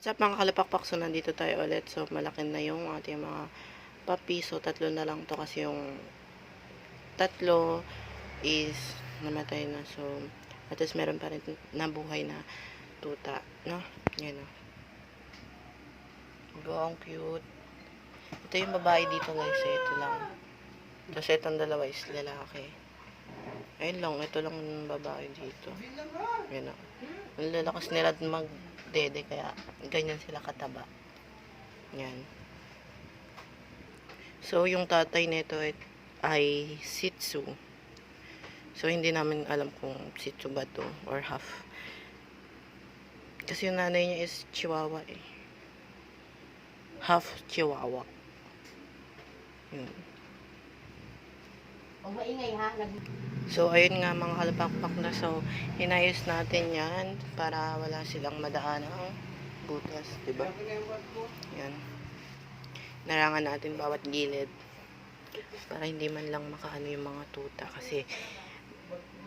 What's up mga kalapakpak? So, nandito tayo ulit. So, malaki na yung ating mga papi. So, tatlo na lang to kasi yung tatlo is namatay na. So, at least meron pa rin nabuhay na tuta. No? Yan o. Diba, ang cute. Ito yung babae dito guys. eh. Ito lang. Tapos itong dalawa is lalaki. Ayun lang. Ito lang yung babae dito. Yan o. Ang lalakas nila magdede kaya ganyan sila kataba. Yan. So, yung tatay nito ay, Shih Tzu. So, hindi namin alam kung Shih Tzu ba to or half. Kasi yung nanay niya is Chihuahua eh. Half Chihuahua. Yun. Huwag maingay ha. So, ayun nga mga kalapakpak na. So, hinayos natin yan para wala silang madaan ang butas. Diba? Yan. Narangan natin bawat gilid. Para hindi man lang makaano yung mga tuta. Kasi,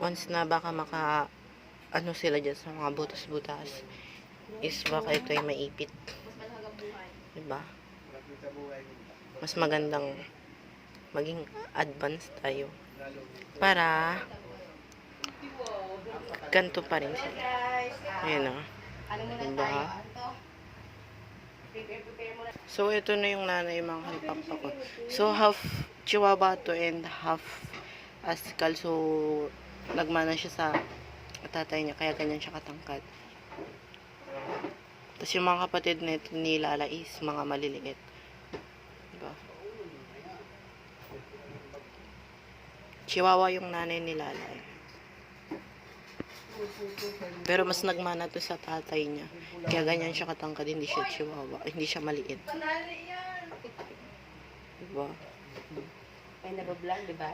once na baka maka ano sila dyan sa mga butas-butas is baka ito ay maipit. Diba? Mas magandang maging advanced tayo para ganito pa rin sila. Ayan o. muna Diba? So, ito na yung nanay mga kalipakpak ko. So, half chihuahua to and half askal. So, nagmana siya sa tatay niya. Kaya ganyan siya katangkad. Tapos yung mga kapatid nito ni Lala is mga maliliit. Diba? Chihuahua yung nanay ni Lala. eh. Pero mas nagmana to sa tatay niya. Kaya ganyan siya katangkad, hindi siya chihuahua. Hindi siya maliit. Diba? May nabablog, di ba?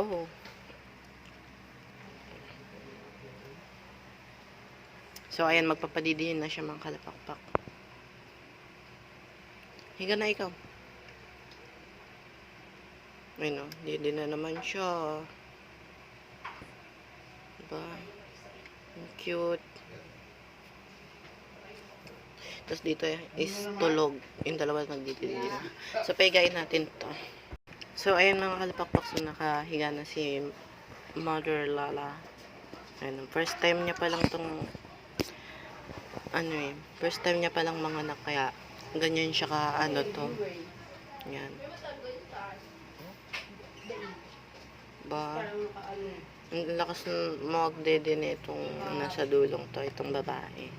Oo. So, ayan, magpapadidihin na siya mga kalapakpak. Higa na ikaw. Ayun o, didi na naman siya. Diba? Ang cute. Tapos dito is tulog. Yung dalawa nagdididi na. So, paigain natin to. So, ayun mga kalapakpak. So, nakahiga na si Mother Lala. Ayun, first time niya pa lang tong ano eh, first time niya pa lang mga anak kaya ganyan siya ka ano to. Yan. Ba, ang lakas ng magdede na itong nasa dulong to, itong babae.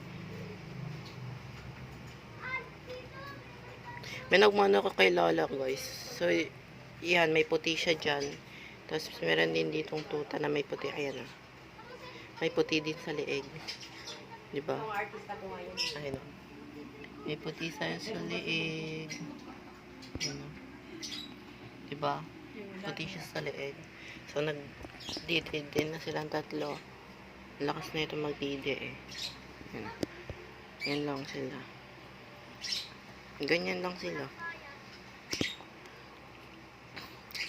May nagmano ko kay Lola guys. So, yan, may puti siya dyan. Tapos, meron din ditong tuta na may puti. Ayan o. May puti din sa leeg. Diba? Ayun o. May puti sa sa leeg. Ayan o. Diba? Puti siya sa leeg. So, nag-didi din na silang tatlo. Lakas na ito mag-didi eh. Ayan. Yan lang sila. Ganyan lang sila.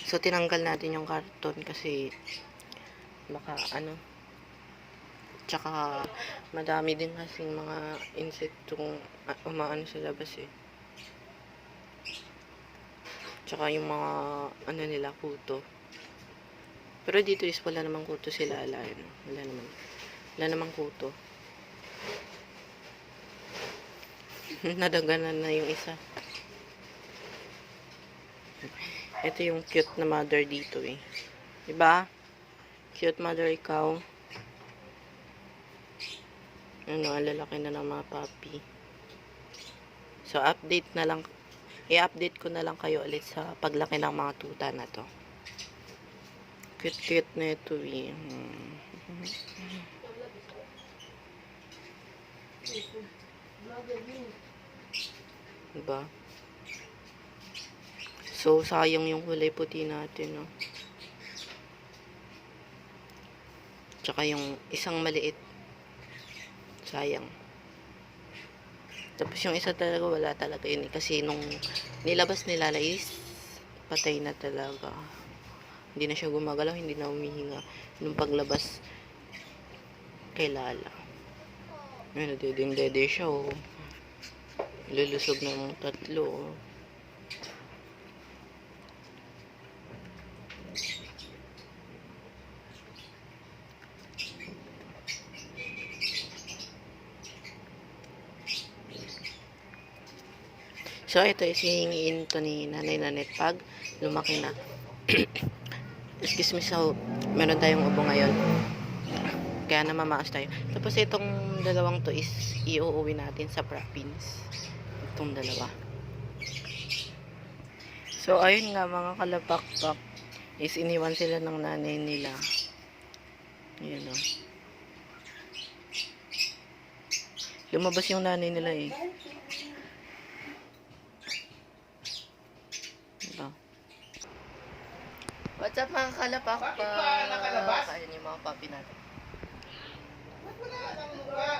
So, tinanggal natin yung karton kasi baka ano tsaka madami din kasing mga insektong uh, umaano sa labas eh. Tsaka yung mga ano nila kuto. Pero dito is wala namang kuto sila ala. Ano? Wala naman. Wala namang kuto. Nadaganan na yung isa. Ito yung cute na mother dito eh. Diba? Cute mother ikaw. Ano, ang lalaki na ng mga puppy. So, update na lang. I-update ko na lang kayo ulit sa paglaki ng mga tuta na to. Cute-cute na ito eh. Hmm. Diba? So, sayang yung kulay puti natin, no? Tsaka yung isang maliit. Sayang. Tapos yung isa talaga, wala talaga yun. Kasi nung nilabas nila is patay na talaga. Hindi na siya gumagalaw, hindi na humihinga. Nung paglabas kay Lala. May nadiding-dede siya, oh. Lulusog ng tatlo, oh. So, ito is hihingiin to ni Nanay Nanet pag lumaki na. Excuse me, so, meron tayong ubo ngayon. Kaya namamaas tayo. Tapos itong dalawang to is iuuwi natin sa province. Itong dalawa. So, ayun nga mga kalapakpak. Is iniwan sila ng nanay nila. Ayan o. Lumabas yung nanay nila eh. Diba? Mga kalapakpak? Bakit ba nakalabas? Ayan yung mga papi natin. Wala nang mukha.